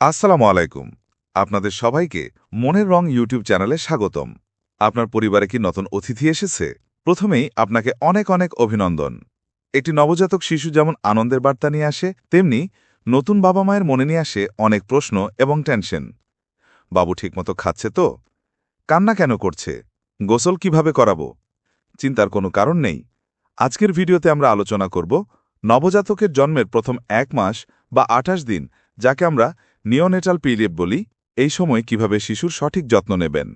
আসসালামু আলাইকুম। আপনাদের সবাইকে মনের রং ইউটিউব চ্যানেলে স্বাগতম। আপনার পরিবারে কি নতুন অতিথি এসেছে? প্রথমেই আপনাকে অনেক অনেক অভিনন্দন। একটি নবজাতক শিশু যেমন আনন্দের বার্তা নিয়ে আসে, তেমনি নতুন বাবা মায়ের মনে নিয়ে আসে অনেক প্রশ্ন এবং টেনশন। বাবু ঠিকমতো খাচ্ছে তো? কান্না কেন করছে? গোসল কীভাবে করাবো? চিন্তার কোনো কারণ নেই। আজকের ভিডিওতে আমরা আলোচনা করব নবজাতকের জন্মের প্রথম এক মাস বা আঠাশ দিন, যাকে আমরা নিওনেটাল পিরিয়ড বলি, এই সময় কীভাবে শিশুর সঠিক যত্ন নেবেন।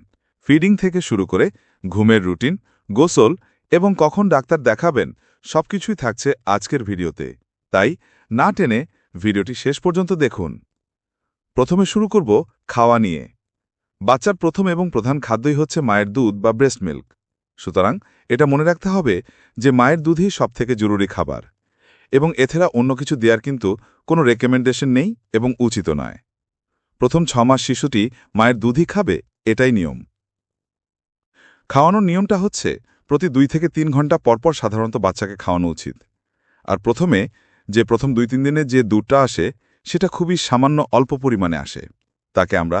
ফিডিং থেকে শুরু করে ঘুমের রুটিন, গোসল এবং কখন ডাক্তার দেখাবেন, সবকিছুই থাকছে আজকের ভিডিওতে। তাই, না টেনে ভিডিওটি শেষ পর্যন্ত দেখুন। প্রথমে শুরু করব খাওয়া নিয়ে। বাচ্চার প্রথম এবং প্রধান খাদ্যই হচ্ছে মায়ের দুধ বা ব্রেস্ট মিল্ক সুতরাং, এটা মনে রাখতে হবে যে মায়ের দুধই সবথেকে জরুরি খাবার। এবং এছাড়া অন্য কিছু দেওয়ার কিন্তু কোনো রেকমেন্ডেশন নেই এবং উচিত নয়। প্রথম ছমাস শিশুটি মায়ের দুধই খাবে, এটাই নিয়ম। খাওয়ানোর নিয়মটা হচ্ছে প্রতি দুই থেকে তিন ঘণ্টা পরপর সাধারণত বাচ্চাকে খাওয়ানো উচিত। আর প্রথমে যে প্রথম দুই তিন দিনে যে দুধটা আসে, সেটা খুবই সামান্য অল্প পরিমাণে আসে, তাকে আমরা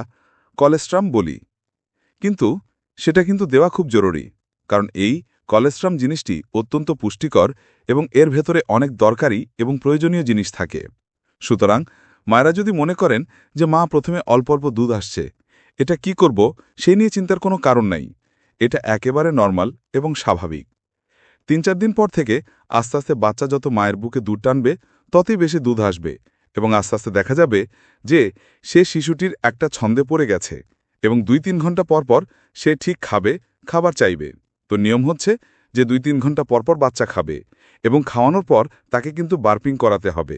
কলেস্ট্রাম বলি। কিন্তু সেটা কিন্তু দেওয়া খুব জরুরি, কারণ এই কলেস্ট্রাম জিনিসটি অত্যন্ত পুষ্টিকর এবং এর ভেতরে অনেক দরকারি এবং প্রয়োজনীয় জিনিস থাকে। সুতরাং মায়েরা যদি মনে করেন যে, মা, প্রথমে অল্প অল্প দুধ আসছে, এটা কি করব? সেই নিয়ে চিন্তার কোনো কারণ নাই। এটা একেবারে নর্মাল এবং স্বাভাবিক। তিন চার দিন পর থেকে আস্তে আস্তে বাচ্চা যত মায়ের বুকে দুধ টানবে, ততই বেশি দুধ আসবে এবং আস্তে আস্তে দেখা যাবে যে, সে শিশুটির একটা ছন্দে পড়ে গেছে এবং দুই তিন ঘণ্টা পর পর সে ঠিক খাবে, খাবার চাইবে। তো নিয়ম হচ্ছে যে দুই তিন ঘণ্টা পরপর বাচ্চা খাবে এবং খাওয়ানোর পর তাকে কিন্তু বার্পিং করাতে হবে।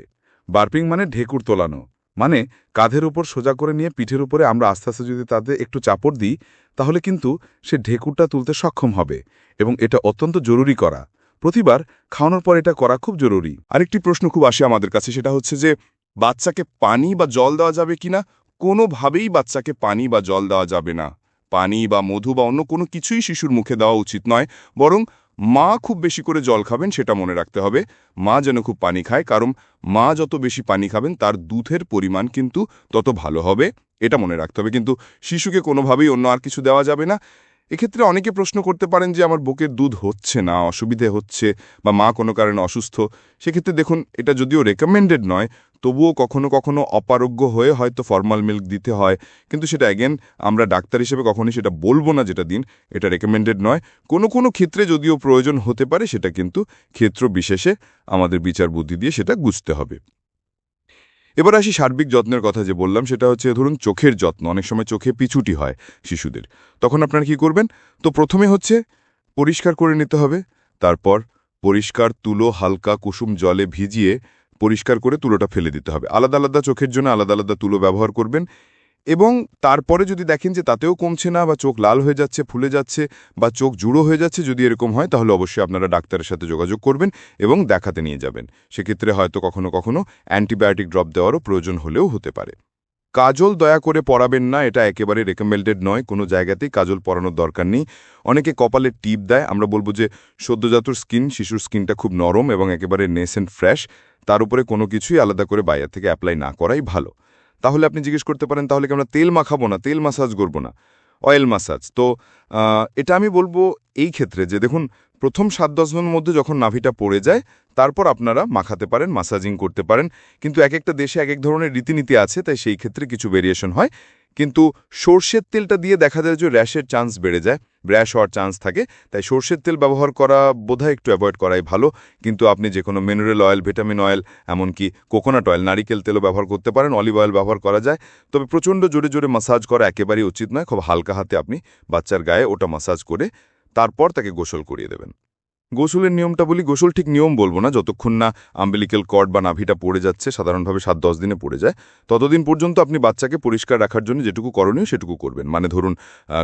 বার্পিং মানে ঢেকুর তোলানো মানে কাঁধের উপর সোজা করে নিয়ে পিঠের উপরে আমরা আস্তে আস্তে যদি তাদের একটু চাপড় দিই, তাহলে কিন্তু সে ঢেকুরটা তুলতে সক্ষম হবে এবং এটা অত্যন্ত জরুরি করা। প্রতিবার খাওয়ানোর পর এটা করা খুব জরুরি। আরেকটি প্রশ্ন খুব আসে আমাদের কাছে, সেটা হচ্ছে যে বাচ্চাকে পানি বা জল দেওয়া যাবে কিনা? কোনোভাবেই বাচ্চাকে পানি বা জল দেওয়া যাবে না। পানি বা মধু বা অন্য কোনো কিছুই শিশুর মুখে দেওয়া উচিত নয়, বরং মা খুব বেশি করে জল খাবেন সেটা মনে রাখতে হবে। মা যেন খুব পানি খায়, কারণ মা যত বেশি পানি খাবেন তার দুধের পরিমাণ কিন্তু তত ভালো হবে, এটা মনে রাখতে হবে। কিন্তু শিশুকে কোনোভাবেই অন্য আর কিছু দেওয়া যাবে না। এক্ষেত্রে অনেকে প্রশ্ন করতে পারেন যে আমার বুকের দুধ হচ্ছে না, অসুবিধে হচ্ছে বা মা কোনো কারণে অসুস্থ। সেক্ষেত্রে দেখুন, এটা যদিও রেকমেন্ডেড নয়, তবুও কখনো কখনো অপারোগ্য হয়ে হয়তো ফর্মাল মিল্ক দিতে হয়। কিন্তু সেটা অ্যাগেন আমরা ডাক্তার হিসেবে কখনোই সেটা বলব না যেটা দিন, এটা রেকমেন্ডেড নয়। কোনো কোনো ক্ষেত্রে যদিও প্রয়োজন হতে পারে, সেটা কিন্তু ক্ষেত্র বিশেষে আমাদের বিচার বুদ্ধি দিয়ে সেটা বুঝতে হবে। এবার আসি সার্বিক যত্নের কথা যে বললাম, সেটা হচ্ছে ধরুন চোখের যত্ন। অনেক সময় চোখে পিছুটি হয় শিশুদের। তখন আপনারা কি করবেন? তো প্রথমে হচ্ছে পরিষ্কার করে নিতে হবে, তারপর পরিষ্কার তুলো হালকা কুসুম জলে ভিজিয়ে পরিষ্কার করে তুলোটা ফেলে দিতে হবে। আলাদা আলাদা চোখের জন্য আলাদা আলাদা তুলো ব্যবহার করবেন। এবং তারপরে যদি দেখেন যে তাতেও কমছে না বা চোখ লাল হয়ে যাচ্ছে, ফুলে যাচ্ছে বা চোখ জুড়ো হয়ে যাচ্ছে, যদি এরকম হয়, তাহলে অবশ্যই আপনারা ডাক্তারের সাথে যোগাযোগ করবেন এবং দেখাতে নিয়ে যাবেন। সেক্ষেত্রে হয়তো কখনো কখনো অ্যান্টিবায়োটিক ড্রপ দেওয়ারও প্রয়োজন হলেও হতে পারে। কাজল দয়া করে পরাবেন না, এটা একেবারে রেকমেন্ডেড নয়, কোনো জায়গাতেই কাজল পরানোর দরকার নেই। অনেকে কপালে টিপ দেয়, আমরা বলব যে সদ্যজাতর স্কিন, শিশুর স্কিনটা খুব নরম এবং একেবারে নেস ফ্রেশ, তার উপরে কোনো কিছুই আলাদা করে বাইরে থেকে অ্যাপ্লাই না করাই ভালো। তাহলে আপনি জিজ্ঞেস করতে পারেন, তাহলে কি আমরা তেল মাখাবো না? তেল মাসাজ করব না। অয়েল মাসাজ তো এটা আমি বলব এই ক্ষেত্রে যে দেখুন প্রথম সাত দশ দিনের মধ্যে যখন নাভিটা পড়ে যায়, তারপর আপনারা মাখাতে পারেন মাসাজিং করতে পারেন। কিন্তু এক একটা দেশে এক এক ধরনের রীতিনীতি আছে, তাই সেই ক্ষেত্রে কিছু ভেরিয়েশন হয়। কিন্তু সর্ষের তেলটা দিয়ে দেখা যায় যে র্যাশের চান্স বেড়ে যায়, র্যাশ হওয়ার চান্স থাকে। তাই সর্ষের তেল ব্যবহার করা বোধহয় একটু অ্যাভয়েড করাই ভালো। কিন্তু আপনি যে কোনো মিনারেল অয়েল ভিটামিন অয়েল এমনকি কোকোনাট অয়েল নারিকেল তেলও ব্যবহার করতে পারেন অলিভ অয়েল ব্যবহার করা যায়। তবে প্রচণ্ড জোরে জোরে মাসাজ করা একেবারেই উচিত নয়, খুব হালকা হাতে আপনি বাচ্চার গায়ে ওটা মাসাজ করে তারপর তাকে গোসল করিয়ে দেবেন। গোসলের নিয়মটা বলি, গোসল ঠিক নিয়ম বলব না, যতক্ষণ না আম্বিলিক্যাল কর্ড বা নাভিটা পড়ে যাচ্ছে, সাধারণভাবে সাত দশ দিনে পড়ে যায়, ততদিন পর্যন্ত আপনি বাচ্চাকে পরিষ্কার রাখার জন্য যেটুকু করণীয় সেটুকু করবেন। মানে ধরুন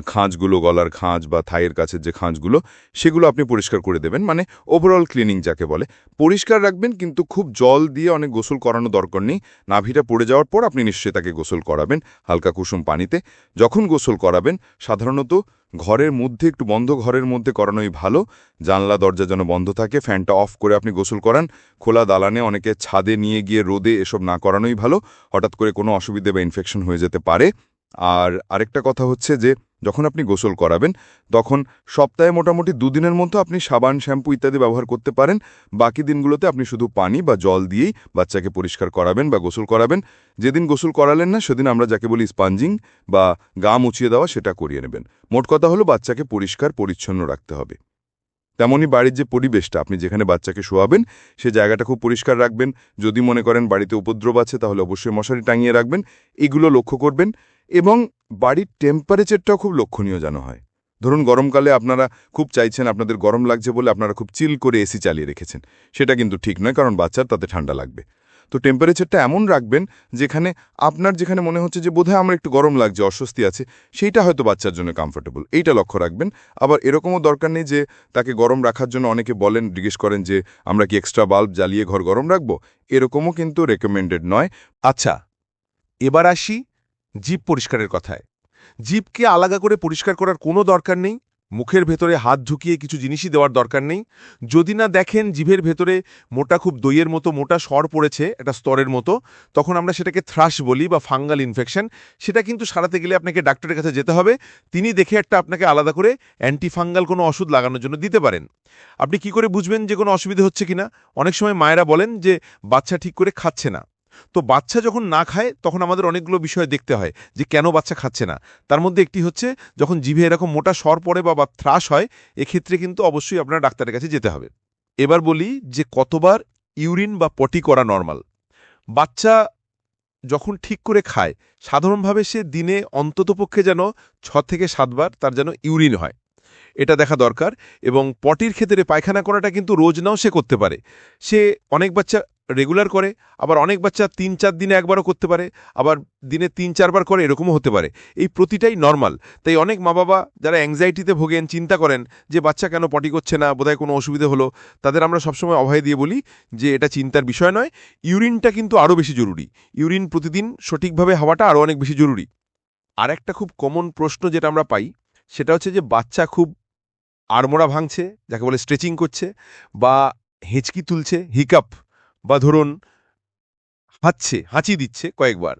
খাঁজগুলো, গলার খাঁজ বা থাইয়ের কাছের যে খাঁজগুলো, সেগুলো আপনি পরিষ্কার করে দেবেন। মানে ওভারঅল ক্লিনিং যাকে বলে, পরিষ্কার রাখবেন কিন্তু খুব জল দিয়ে অনেক গোসল করানো দরকার নেই। নাভিটা পড়ে যাওয়ার পর আপনি নিশ্চয়ই তাকে গোসল করাবেন, হালকা কুসুম পানিতে। যখন গোসল করাবেন, সাধারণত ঘরের মধ্যে একটু বন্ধ, ঘরের মধ্যে করানোই ভালো। জানলা, দরজা যেন বন্ধ থাকে, ফ্যানটা অফ করে আপনি গোসল করান। খোলা দালানে অনেকে ছাদে নিয়ে গিয়ে রোদে এসব না করানোই ভালো। হঠাৎ করে কোনো অসুবিধে বা ইনফেকশন হয়ে যেতে পারে। আর আরেকটা কথা হচ্ছে যে যখন আপনি গোসল করাবেন, তখন সপ্তাহে মোটামুটি দুদিনের মধ্যে আপনি সাবান, শ্যাম্পু ইত্যাদি ব্যবহার করতে পারেন। বাকি দিনগুলোতে আপনি শুধু পানি বা জল দিয়েই বাচ্চাকে পরিষ্কার করাবেন বা গোসল করাবেন। যেদিন গোসল করালেন না, সেদিন আমরা যাকে বলি স্পাঞ্জিং বা গা মুছিয়ে দেওয়া, সেটা করিয়ে নেবেন। মোট কথা হলো বাচ্চাকে পরিষ্কার, পরিচ্ছন্ন রাখতে হবে। তেমনই বাড়ির যে পরিবেশটা, আপনি যেখানে বাচ্চাকে শোয়াবেন, সে জায়গাটা খুব পরিষ্কার রাখবেন। যদি মনে করেন বাড়িতে উপদ্রব আছে, তাহলে অবশ্যই মশারি টাঙিয়ে রাখবেন। এগুলো লক্ষ্য করবেন এবং বাড়ির টেম্পারেচারটাও খুব লক্ষণীয় যেন হয়। ধরুন, গরমকালে আপনারা খুব চাইছেন, আপনাদের গরম লাগছে বলে আপনারা খুব চিল করে এসি চালিয়ে রেখেছেন। সেটা কিন্তু ঠিক নয়, কারণ বাচ্চার তাতে ঠান্ডা লাগবে। তো টেম্পারেচারটা এমন রাখবেন, যেখানে আপনার যেখানে মনে হচ্ছে যে বোধহয় আমার একটু গরম লাগছে, অস্বস্তি আছে, সেইটা হয়তো বাচ্চার জন্য কমফোর্টেবল এইটা লক্ষ্য রাখবেন। আবার এরকমও দরকার নেই যে তাকে গরম রাখার জন্য অনেকে বলেন, জিজ্ঞেস করেন যে, আমরা কি এক্সট্রা বাল্ব জ্বালিয়ে ঘর গরম রাখব? এরকমও কিন্তু রেকমেন্ডেড নয়। আচ্ছা এবার আসি জিভ পরিষ্কারের কথায়। জিভকে আলাদা করে পরিষ্কার করার কোনো দরকার নেই, মুখের ভেতরে হাত ঢুকিয়ে কিছু জিনিসই দেওয়ার দরকার নেই। যদি না দেখেন জিভের ভেতরে মোটা খুব দইয়ের মতো মোটা স্বর পড়েছে, একটা স্তরের মতো, তখন আমরা সেটাকে থ্রাশ বলি বা ফাঙ্গাল ইনফেকশন সেটা কিন্তু সারাতে গেলে আপনাকে ডাক্তারের কাছে যেতে হবে। তিনি দেখে একটা আপনাকে আলাদা করে অ্যান্টিফাঙ্গাল কোনো ওষুধ লাগানোর জন্য দিতে পারেন। আপনি কি করে বুঝবেন যে কোনো অসুবিধা হচ্ছে কিনা? অনেক সময় মায়েরা বলেন যে বাচ্চা ঠিক করে খাচ্ছে না। তো বাচ্চা যখন না খায়, তখন আমাদের অনেকগুলো বিষয় দেখতে হয় যে কেন বাচ্চা খাচ্ছে না। তার মধ্যে একটি হচ্ছে, যখন জিভে এরকম মোটা স্বর পড়ে বা থ্রাস হয়, এক্ষেত্রে কিন্তু অবশ্যই আপনার ডাক্তারের কাছে যেতে হবে। এবার বলি যে কতবার ইউরিন বা পটি করা নর্মাল। বাচ্চা যখন ঠিক করে খায়, সাধারণভাবে সে দিনে অন্ততপক্ষে যেন ছ থেকে সাতবার তার যেন ইউরিন হয়। এটা দেখা দরকার এবং পটির ক্ষেত্রে পায়খানা করাটা কিন্তু রোজ নাও সে করতে পারে। সে অনেক বাচ্চা রেগুলার করে, আবার অনেক বাচ্চা তিন চার দিনে একবারও করতে পারে, আবার দিনে তিন চারবার করে এরকমও হতে পারে। এই প্রতিটাই নর্মাল তাই অনেক মা বাবা যারা অ্যাংজাইটিতে ভোগেন, চিন্তা করেন যে বাচ্চা কেন পটি করছে না, বোধহয় কোনো অসুবিধে হলো, তাদের আমরা সবসময় অভয় দিয়ে বলি যে এটা চিন্তার বিষয় নয়। ইউরিনটা কিন্তু আরও বেশি জরুরি। ইউরিন প্রতিদিন সঠিকভাবে হওয়াটা আরও অনেক বেশি জরুরি। আর একটা খুব কমন প্রশ্ন যেটা আমরা পাই, সেটা হচ্ছে যে বাচ্চা খুব আড়মোড়া ভাঙছে, যাকে বলে স্ট্রেচিং করছে, বা হেঁচকি তুলছে হিকাপ বা ধরুন হাঁচছে হাঁচি দিচ্ছে কয়েকবার,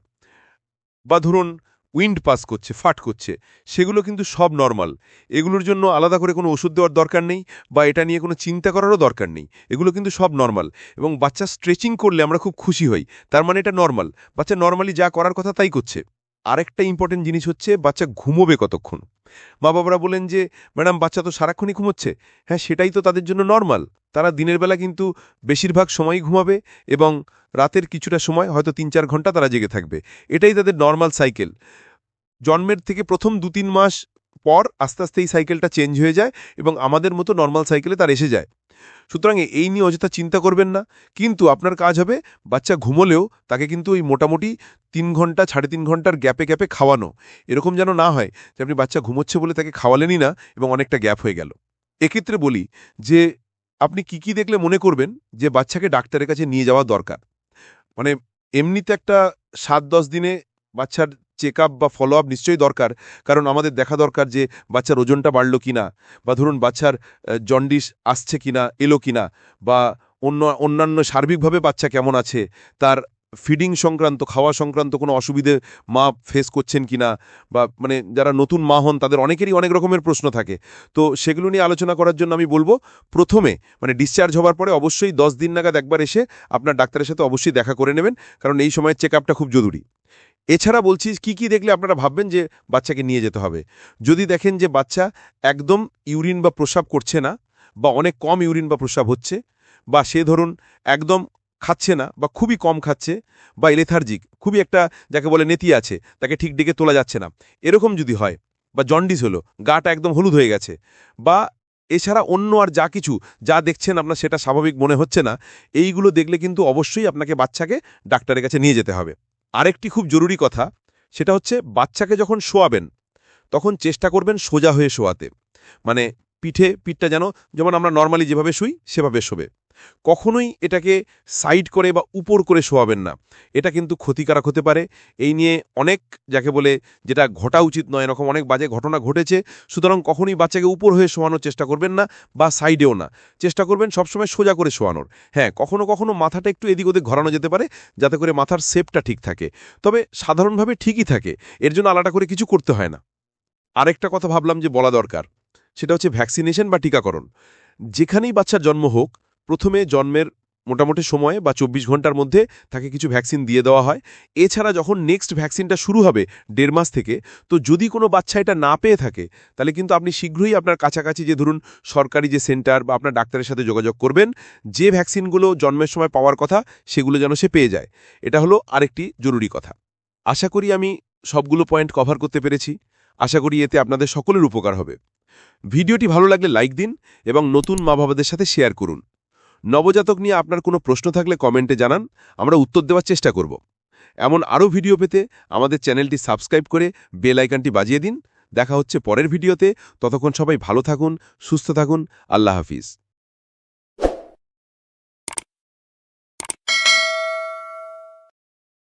বা ধরুন উইন্ড পাস করছে, ফাট করছে, সেগুলো কিন্তু সব নর্মাল। এগুলোর জন্য আলাদা করে কোনো ওষুধ দেওয়ার দরকার নেই বা এটা নিয়ে কোনো চিন্তা করারও দরকার নেই। এগুলো কিন্তু সব নর্মাল এবং বাচ্চা স্ট্রেচিং করলে আমরা খুব খুশি হই। তার মানে এটা নর্মাল। বাচ্চা নর্মালি যা করার কথা তাই করছে। আরেকটা ইম্পর্টেন্ট জিনিস হচ্ছে বাচ্চা ঘুমোবে কতক্ষণ? মা বাবারা বলেন যে, ম্যাডাম, বাচ্চা তো সারাক্ষণই ঘুমোচ্ছে? হ্যাঁ সেটাই তো তাদের জন্য নর্মাল। তারা দিনের বেলা কিন্তু বেশিরভাগ সময়ই ঘুমাবে এবং রাতের কিছুটা সময় হয়তো তিন চার ঘণ্টা তারা জেগে থাকবে। এটাই তাদের নর্মাল সাইকেল জন্মের থেকে প্রথম দু তিন মাস পর আস্তে আস্তে এই সাইকেলটা চেঞ্জ হয়ে যায় এবং আমাদের মতো নর্মাল সাইকেলে তার এসে যায়। সুতরাং এই নিয়ে অযথা চিন্তা করবেন না। কিন্তু আপনার কাজ হবে বাচ্চা ঘুমোলেও তাকে কিন্তু ওই মোটামুটি তিন ঘণ্টা, সাড়ে তিন ঘণ্টার গ্যাপে গ্যাপে খাওয়ানো। এরকম যেন না হয় যে আপনি বাচ্চা ঘুমোচ্ছে বলে তাকে খাওয়ালেনই না এবং অনেকটা গ্যাপ হয়ে গেল। এক্ষেত্রে বলি যে আপনি কি কি দেখলে মনে করবেন যে বাচ্চাকে ডাক্তারের কাছে নিয়ে যাওয়া দরকার? মানে এমনিতে একটা সাত দশ দিনে বাচ্চার চেক বা ফলো আপ নিশ্চয়ই দরকার, কারণ আমাদের দেখা দরকার যে বাচ্চার ওজনটা বাড়লো কিনা, বা ধরুন বাচ্চার জন্ডিস আসছে কিনা, এলো কিনা, বা অন্য, অন্যান্য সার্বিকভাবে বাচ্চা কেমন আছে, তার ফিডিং সংক্রান্ত, খাওয়া সংক্রান্ত কোনো অসুবিধে মা ফেস করছেন কিনা বা মানে যারা নতুন মা হন তাদের অনেকেরই অনেক রকমের প্রশ্ন থাকে। তো সেগুলো নিয়ে আলোচনা করার জন্য আমি বলব, প্রথমে মানে ডিসচার্জ হওয়ার পরে অবশ্যই দশ দিন নাগাদ একবার এসে আপনার ডাক্তারের সাথে অবশ্যই দেখা করে নেবেন, কারণ এই সময়ের চেক আপটা খুব জরুরি। এছাড়া বলছি, কি কি দেখলে আপনারা ভাববেন যে বাচ্চাকে নিয়ে যেতে হবে? যদি দেখেন যে বাচ্চা একদম ইউরিন বা প্রস্রাব করছে না বা অনেক কম ইউরিন বা প্রস্রাব হচ্ছে বা সে ধরুন একদম খাচ্ছে না বা খুবই কম খাচ্ছে বা এলেথার্জিক খুবই একটা যাকে বলে নেতি আছে, তাকে ঠিক ডেকে তোলা যাচ্ছে না। এরকম যদি হয় বা জন্ডিস হলো, গাটা একদম হলুদ হয়ে গেছে বা এছাড়া অন্য আর যা কিছু যা দেখছেন আপনার সেটা স্বাভাবিক মনে হচ্ছে না, এইগুলো দেখলে কিন্তু অবশ্যই আপনাকে বাচ্চাকে ডাক্তারের কাছে নিয়ে যেতে হবে। আরেকটি খুব জরুরি কথা, সেটা হচ্ছে বাচ্চাকে যখন শোয়াবেন, তখন চেষ্টা করবেন সোজা হয়ে শোয়াতে। মানে পিঠে, পিঠটা যেন যেমন আমরা নর্মালি যেভাবে শুই, সেভাবে শোবে। কখনোই এটাকে সাইড করে বা উপর করে শোয়াবেন না। এটা কিন্তু ক্ষতিকারক হতে পারে। এই নিয়ে অনেক যাকে বলে যেটা ঘটা উচিত নয়, এরকম অনেক বাজে ঘটনা ঘটেছে। সুতরাং কখনোই বাচ্চাকে উপর হয়ে শোয়ানোর চেষ্টা করবেন না বা সাইডেও না। চেষ্টা করবেন সবসময় সোজা করে শোয়ানোর। হ্যাঁ কখনো কখনো মাথাটা একটু এদিক ওদিক ঘোরানো যেতে পারে, যাতে করে মাথার শেপটা ঠিক থাকে। তবে সাধারণভাবে ঠিকই থাকে। এর জন্য আলাদা করে কিছু করতে হয় না। আরেকটা কথা ভাবলাম যে বলা দরকার। সেটা হচ্ছে ভ্যাকসিনেশন বা টিকাকরণ। যেখানেই বাচ্চার জন্ম হোক, প্রথমে জন্মের মোটামুটি সময়ে বা চব্বিশ ঘণ্টার মধ্যে তাকে কিছু ভ্যাকসিন দিয়ে দেওয়া হয়। এছাড়া যখন নেক্সট ভ্যাকসিনটা শুরু হবে, দেড় মাস থেকে, তো যদি কোনো বাচ্চা এটা না পেয়ে থাকে, তাহলে কিন্তু আপনি শীঘ্রই আপনার কাছাকাছি যে ধরুন সরকারি যে সেন্টার বা আপনার ডাক্তারের সাথে যোগাযোগ করবেন, যে ভ্যাকসিনগুলো জন্মের সময় পাওয়ার কথা, সেগুলো যেন সে পেয়ে যায়। এটা হলো আরেকটি জরুরি কথা। আশা করি আমি সবগুলো পয়েন্ট কভার করতে পেরেছি। আশা করি এতে আপনাদের সকলের উপকার হবে। ভিডিওটি ভালো লাগলে লাইক দিন এবং নতুন মা বাবাদের সাথে শেয়ার করুন। নবজাতক নিয়ে আপনার কোনো প্রশ্ন থাকলে কমেন্টে জানান, আমরা উত্তর দেওয়ার চেষ্টা করব। এমন আরও ভিডিও পেতে আমাদের চ্যানেলটি সাবস্ক্রাইব করে বেল আইকনটি বাজিয়ে দিন। দেখা হচ্ছে পরের ভিডিওতে। ততক্ষণ সবাই ভালো থাকুন, সুস্থ থাকুন। আল্লাহ হাফিজ।